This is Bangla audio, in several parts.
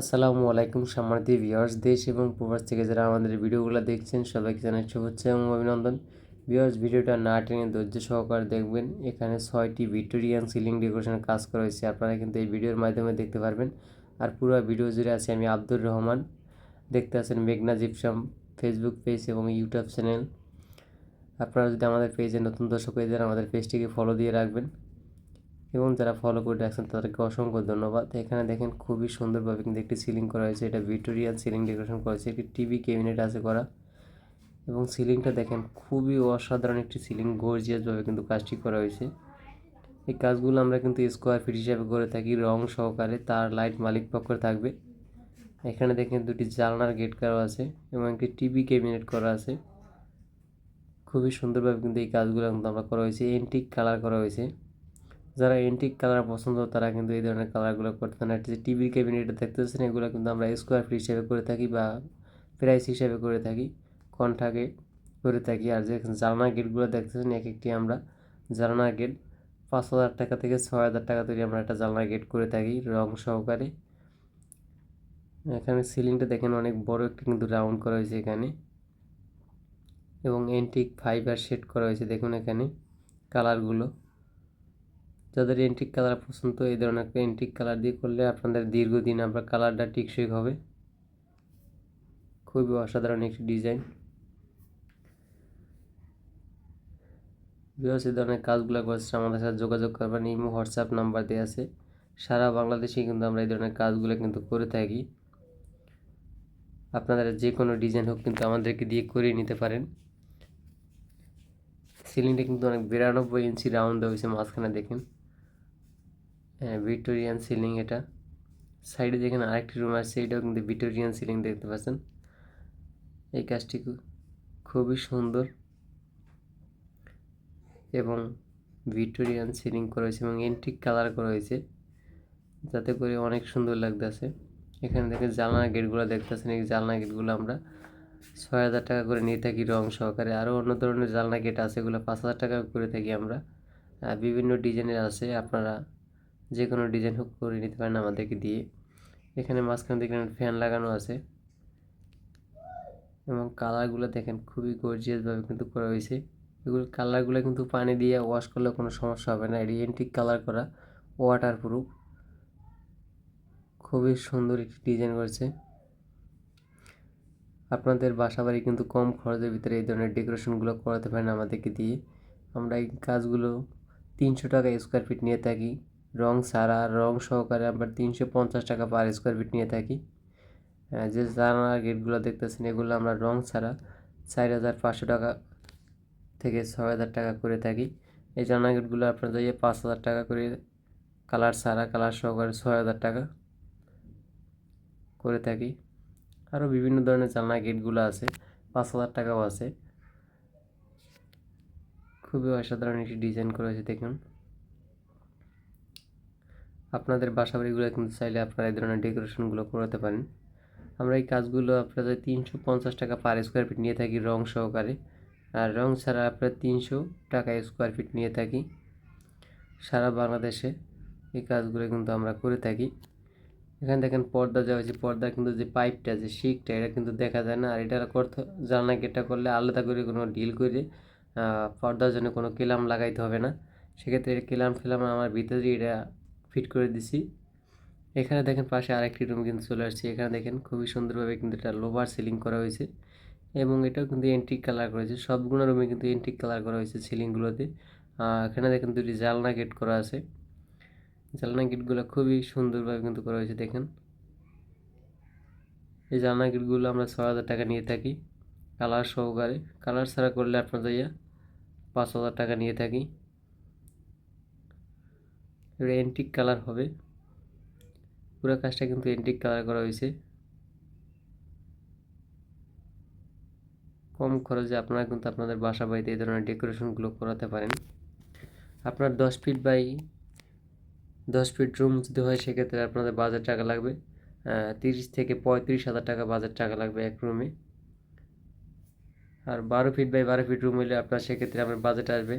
আসসালামু আলাইকুম সম্মানিত ভিউয়ার্স দেশ এবং প্রবাস থেকে যারা আমাদের ভিডিওগুলো দেখছেন, সবাইকে জানাই শুভেচ্ছা এবং অভিনন্দন। ভিউয়ার্স ভিডিওটা না টেনে ধৈর্য সহকারে দেখবেন। এখানে ছয়টি ভিক্টোরিয়ান সিলিং ডেকোরেশনের কাজ করা হয়েছে। আপনারা কিন্তু এই ভিডিওর মাধ্যমে দেখতে পারবেন। আর পুরো ভিডিও জুড়ে আছে আমি আব্দুর রহমান। দেখতে আছেন মেঘনা জিপসাম ফেসবুক পেজ এবং ইউটিউব চ্যানেল আপনারা যদি আমাদের পেজে নতুন দর্শক হয়ে যান, আমাদের পেজটিকে ফলো দিয়ে রাখবেন। এবং যারা ফলো করে রাখছেন, তাদেরকে অসংখ্য ধন্যবাদ। এখানে দেখেন খুবই সুন্দরভাবে কিন্তু একটি সিলিং করা হয়েছে। এটা ভিক্টোরিয়ান সিলিং ডেকোরেশন করা হয়েছে। একটি টিভি ক্যাবিনেট আছে করা। এবং সিলিংটা দেখেন খুবই অসাধারণ একটি সিলিং গর্জিয়াসভাবে কিন্তু কাজটি করা হয়েছে। এই কাজগুলো আমরা কিন্তু স্কোয়ার ফিট হিসাবে করে থাকি, রং সহকারে। তার লাইট মালিক পক্ষে থাকবে। এখানে দেখেন দুটি জানলার গেট করা আছে এবং একটি টিভি ক্যাবিনেট করা আছে। খুবই সুন্দরভাবে কিন্তু এই কাজগুলো কিন্তু আমরা করা হয়েছে। এন্টিক কালার করা হয়েছে। যারা এন্টিক কালার পছন্দ, তারা কিন্তু এই ধরনের কালারগুলো করতে পারেন আর যে টিভির ক্যাবিনেট দেখতে পাচ্ছেন এগুলো কিন্তু আমরা স্কোয়ার ফিট হিসেবে করে থাকি বা প্রাইস হিসেবে করে থাকি কন্ঠাকে করে থাকি। আর যে জালনা গেটগুলো দেখতেছেন এক একটি আমরা জালনা গেট পাঁচ হাজার টাকা থেকে ছয় হাজার টাকা তৈরি আমরা একটা জালনা গেট করে থাকি রং সহকারে। এখানে সিলিংটা দেখেন, অনেক বড় একটি কিন্তু রাউন্ড করা হয়েছে এখানে। এবং এন্টিক ফাইবার সেট করা হয়েছে, দেখুন এখানে কালারগুলো যাদের এন্টিক কালার পছন্দ, এই ধরনের একটা এন্টিক কালার দিয়ে করলে আপনাদের দীর্ঘদিন আপনার কালারটা টিকসই হবে। খুবই অসাধারণ একটি ডিজাইন বিহস এই ধরনের কাজগুলো করছে, আমাদের সাথে যোগাযোগ করবেন ইমো হোয়াটসঅ্যাপ নাম্বার দেওয়া আছে। সারা বাংলাদেশে কিন্তু আমরা এই ধরনের কাজগুলো কিন্তু করে থাকি। আপনাদের যে কোনো ডিজাইন হোক কিন্তু আমাদেরকে দিয়ে করিয়ে নিতে পারেন। সিলিংটা কিন্তু অনেক বিরানব্বই ইঞ্চি রাউন্ড হয়েছে, মাঝখানে দেখেন। হ্যাঁ ভিক্টোরিয়ান সিলিং এটা। সাইডে যেখানে আরেকটি রুম আছে, এটাও কিন্তু ভিক্টোরিয়ান সিলিং দেখতে পাচ্ছেন। এই কাজটি খুবই সুন্দর। এবং ভিক্টোরিয়ান সিলিং করা হয়েছে এবং এন্টিক কালার করা হয়েছে, যাতে করে অনেক সুন্দর লাগতেছে। এখানে দেখে জানলা গেটগুলো দেখতেছেন, এই জানলা গেটগুলো আমরা ছয় হাজার টাকা করে নিয়ে থাকি রং সহকারে। আরও অন্য ধরনের জানলা গেট আছে, এগুলো পাঁচ হাজার টাকা করে থাকি আমরা। বিভিন্ন ডিজাইনের আছে, আপনারা যে কোনো ডিজাইন হোক করে নিতে পারেন আমাদেরকে দিয়ে। এখানে মাঝখানে দেখলেন ফ্যান লাগানো আছে। এবং কালারগুলো দেখেন খুবই গর্জিয়াসভাবে কিন্তু করা হয়েছে। এগুলো কালারগুলো কিন্তু পানি দিয়ে ওয়াশ করলে কোনো সমস্যা হবে না। এটি এন্টিক কালার করা ওয়াটার প্রুফ খুবই সুন্দর একটি ডিজাইন করেছে। আপনাদের বাসা বাড়ি কিন্তু কম খরচের ভিতরে এই ধরনের ডেকোরেশনগুলো করাতে পারেন আমাদেরকে দিয়ে। আমরা এই কাজগুলো তিনশো টাকা স্কোয়ার ফিট নিয়ে থাকি। রং ছাড়া রং সহকারে আমরা তিনশো পঞ্চাশ টাকা পার স্কোয়ার ফিট নিয়ে থাকি। যে জানালা গেটগুলো দেখতেছেন, এগুলো আমরা রং ছাড়া চার হাজার পাঁচশো টাকা থেকে ছয় হাজার টাকা করে থাকি। এই জানালা গেটগুলো আপনার যাইয়ে পাঁচ হাজার টাকা করে কালার সারা কালার সহকারে ছয় হাজার টাকা করে থাকি। আরও বিভিন্ন ধরনের জানলা গেটগুলো আছে, পাঁচ হাজার টাকাও আছে। খুবই অসাধারণ একটি ডিজাইন করেছে, দেখুন। আপনাদের বাসা বাড়িগুলো কিন্তু চাইলে আপনারা এই ধরনের ডেকোরেশনগুলো করাতে পারেন। আমরা এই কাজগুলো আপনাদের তিনশো পঞ্চাশ টাকা পার স্কোয়ার ফিট নিয়ে থাকি রং সহকারে। আর রং ছাড়া আপনার তিনশো টাকা স্কোয়ার ফিট নিয়ে থাকি। সারা বাংলাদেশে এই কাজগুলো কিন্তু আমরা করে থাকি। এখানে দেখেন পর্দা যাওয়া হয়েছে, পর্দা কিন্তু যে পাইপটা যে শিকটা এটা কিন্তু দেখা যায় না। আর এটা করতে, জানলা গেটটা করলে আলাদা করে কোনো ডিল করে পর্দার জন্য কোনো কেলাম লাগাইতে হবে না। সেক্ষেত্রে এটা কেলাম ফেলাম আমার ভিতরে এটা ফিট করে দিছি। এখানে দেখেন পাশে আরেকটি রুম কিন্তু চলে আসছে। এখানে দেখেন খুবই সুন্দরভাবে কিন্তু এটা লোভার সিলিং করা হয়েছে এবং এটাও কিন্তু এন্ট্রিক কালার করা হয়েছে। সবগুলো রুমে কিন্তু এন্ট্রিক কালার করা হয়েছে সিলিংগুলোতে এখানে দেখেন দুটি জালনা গেট করা আছে। জালনা গেটগুলো খুবই সুন্দরভাবে কিন্তু করা হয়েছে, দেখেন। এই জালনা গেটগুলো আমরা ছ হাজার টাকা নিয়ে থাকি, কালার সহকারে। কালার ছাড়া করলে আপনার যাইয়া পাঁচ হাজার টাকা নিয়ে থাকি। এটা এন্টিক কালার হবে। পুরো কাজটা কিন্তু এন্টিক কালার করা হয়েছে। কম খরচে আপনারা কিন্তু আপনাদের বাসা বাড়িতে এই ধরনের ডেকোরেশনগুলো করাতে পারেন। আপনার দশ ফিট বাই দশ ফিট রুম যদি হয়, সেক্ষেত্রে আপনাদের বাজার টাকা লাগবে। তিরিশ থেকে পঁয়ত্রিশ হাজার টাকা বাজার টাকা লাগবে এক রুমে আর বারো ফিট বাই বারো ফিট রুম হলে আপনার সেক্ষেত্রে আপনার বাজেট আসবে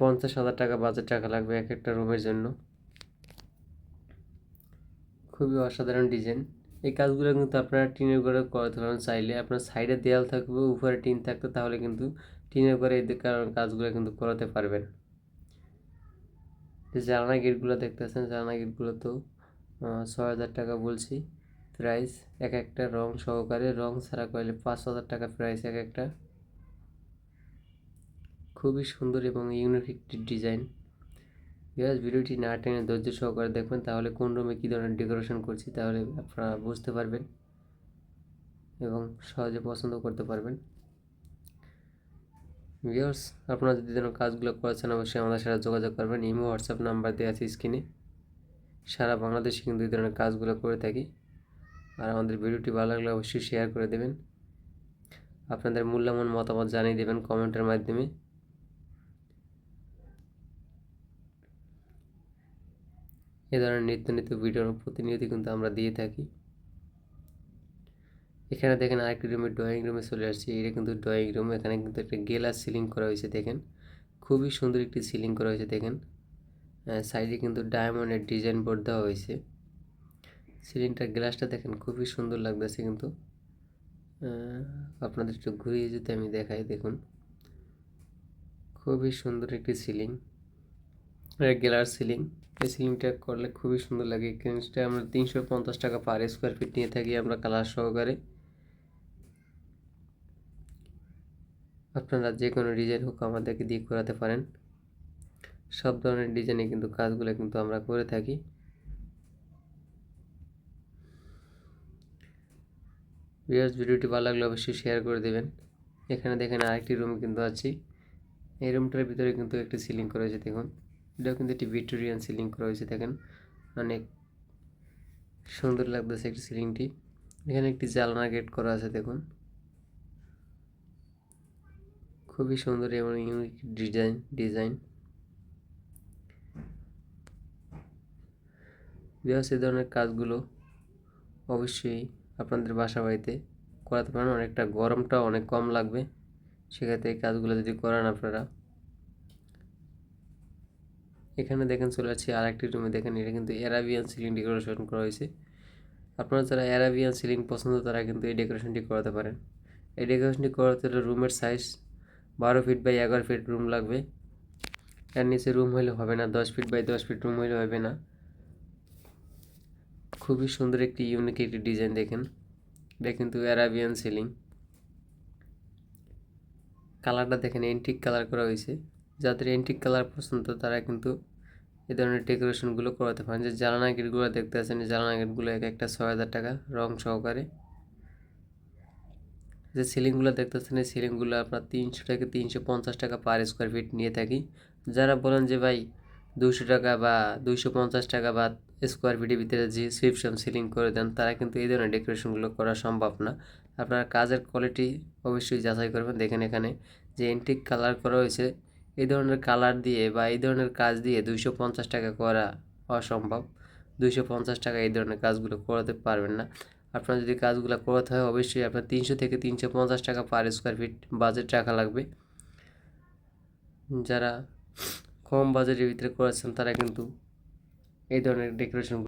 পঞ্চাশ হাজার টাকা বাজার টাকা লাগবে এক একটা রুমের জন্য। খুবই অসাধারণ ডিজাইন এই কাজগুলো কিন্তু আপনারা টিনের ঘরে করাতে পারেন চাইলে। আপনার সাইডে দেয়াল থাকবে, উপরে টিন থাকতো তাহলে কিন্তু টিনের ঘরে এই কারণ কাজগুলো কিন্তু করাতে পারবেন। যে জানালা গেটগুলো দেখতেছেন, জানালা গেটগুলো তো ছয় হাজার টাকা বলছি প্রাইস এক একটা রং সহকারে, রং ছাড়া করলে পাঁচ হাজার টাকা প্রাইস এক একটা। খুবই সুন্দর এবং ইউনিক একটি ডিজাইন বিকজ ভিডিওটি না টেনে ধৈর্য সহকারে দেখবেন, তাহলে কোন রুমে কী ধরনের ডেকোরেশন করছি তাহলে আপনারা বুঝতে পারবেন এবং সহজে পছন্দ করতে পারবেন। ভিউয়ার্স, আপনারা যদি যেন কাজগুলো করেছেন, অবশ্যই আমাদের সাথে যোগাযোগ করবেন। ইমো, হোয়াটসঅ্যাপ নাম্বার দেওয়া আছে স্ক্রিনে। সারা বাংলাদেশে কিন্তু এই ধরনের কাজগুলো করে থাকি। আর আমাদের ভিডিওটি ভালো লাগলে অবশ্যই শেয়ার করে দেবেন। আপনাদের মূল্যবান মতামত জানিয়ে দেবেন কমেন্টের মাধ্যমে। এ ধরনের নিত্য নিত্য ভিডিও প্রতিনিয়ত কিন্তু আমরা দিয়ে থাকি। এখানে দেখেন আরেকটি রুমে ড্রয়িং রুমে চলে আসছি। এটা কিন্তু ড্রয়িং রুম এখানে কিন্তু একটা গেলাস সিলিং করা হয়েছে দেখেন। খুবই সুন্দর একটি সিলিং করা হয়েছে দেখেন। সাইডে কিন্তু ডায়মন্ডের ডিজাইন বোর্ড দেওয়া হয়েছে। সিলিংটার গ্লাসটা দেখেন খুবই সুন্দর লাগতেছে কিন্তু। আপনাদের একটু ঘুরিয়ে যদি আমি দেখাই দেখুন। খুবই সুন্দর একটি সিলিং গ্লাস সিলিং এই সিলিংটা করলে খুবই সুন্দর লাগে। আমরা তিনশো পঞ্চাশ টাকা পার স্কোয়ার ফিট নিয়ে থাকি আমরা কালার সহকারে। আপনারা যে কোনো ডিজাইন হোক আমাদেরকে দিয়ে করাতে পারেন। সব ধরনের ডিজাইনে কিন্তু কাজগুলো কিন্তু আমরা করে থাকি। ভিউয়ার্স ভিডিওটি ভালো লাগলে অবশ্যই শেয়ার করে দেবেন। এখানে দেখেন আরেকটি রুম কিন্তু আছি। এই রুমটার ভিতরে কিন্তু একটি সিলিং করা হয়েছে, দেখুন। এটাও কিন্তু একটি ভিক্টোরিয়ান সিলিং করা হয়েছে, দেখেন। অনেক সুন্দর লাগতেছে একটি সিলিংটি এখানে একটি জালনা গেট করা আছে, দেখুন। খুবই সুন্দর এবং ইউনিক ডিজাইন ডিজাইন বিহাস এই ধরনের কাজগুলো অবশ্যই আপনাদের বাসা বাড়িতে করাতে পারেন। অনেকটা গরমটা অনেক কম লাগবে। সেক্ষেত্রে এই কাজগুলো যদি করান আপনারা। এখানে দেখেন চলে যাচ্ছে আর একটি রুমে দেখেন এটা কিন্তু অ্যারাবিয়ান সিলিং ডেকোরেশন করা হয়েছে। আপনারা যারা অ্যারাবিয়ান সিলিং পছন্দ, তারা কিন্তু এই ডেকোরেশনটি করাতে পারেন। এই ডেকোরেশনটি করাতে রুমের সাইজ বারো ফিট বাই এগারো ফিট রুম লাগবে। এর নিচে রুম হলে হবে না, দশ ফিট বাই দশ ফিট রুম হলে হবে না। খুবই সুন্দর একটি ইউনিক একটি ডিজাইন দেখেন। এটা কিন্তু অ্যারাবিয়ান সিলিং কালারটা দেখেন এন্টিক কালার করা হয়েছে। যাদের এন্টিক কালার পছন্দ, তারা কিন্তু এই ধরনের ডেকোরেশনগুলো করাতে পারেন। যে জ্বালানা গেটগুলো দেখতে আছেন জ্বালানা গেটগুলো এক একটা ছয় হাজার টাকা রং সহকারে। যে সিলিংগুলো দেখতেছেন, এই সিলিংগুলো আপনার তিনশো থেকে তিনশো পঞ্চাশ টাকা পার স্কোয়ার ফিট নিয়ে থাকি। যারা বলেন যে, ভাই দুশো টাকা বা দুইশো পঞ্চাশ টাকা বা স্কোয়ার ফিটের ভিতরে যে সুইপশন সিলিং করে দেন, তারা কিন্তু এই ধরনের ডেকোরেশনগুলো করা সম্ভব না। আপনার কাজের কোয়ালিটি অবশ্যই যাচাই করবেন। দেখেন এখানে যে এন্টিক কালার করা হয়েছে, এই ধরনের কালার দিয়ে বা এই ধরনের কাজ দিয়ে দুইশো পঞ্চাশ টাকা করা অসম্ভব। দুইশো পঞ্চাশ টাকা এই ধরনের কাজগুলো করাতে পারবেন না। আপনার যদি কাজগুলো করাতে হয়, অবশ্যই আপনার তিনশো থেকে তিনশো পঞ্চাশ টাকা পার স্কোয়ার ফিট বাজেট রাখা লাগবে। যারা কম বাজেটের ভিতরে করেছেন, তারা কিন্তু এই ধরনের ডেকোরেশন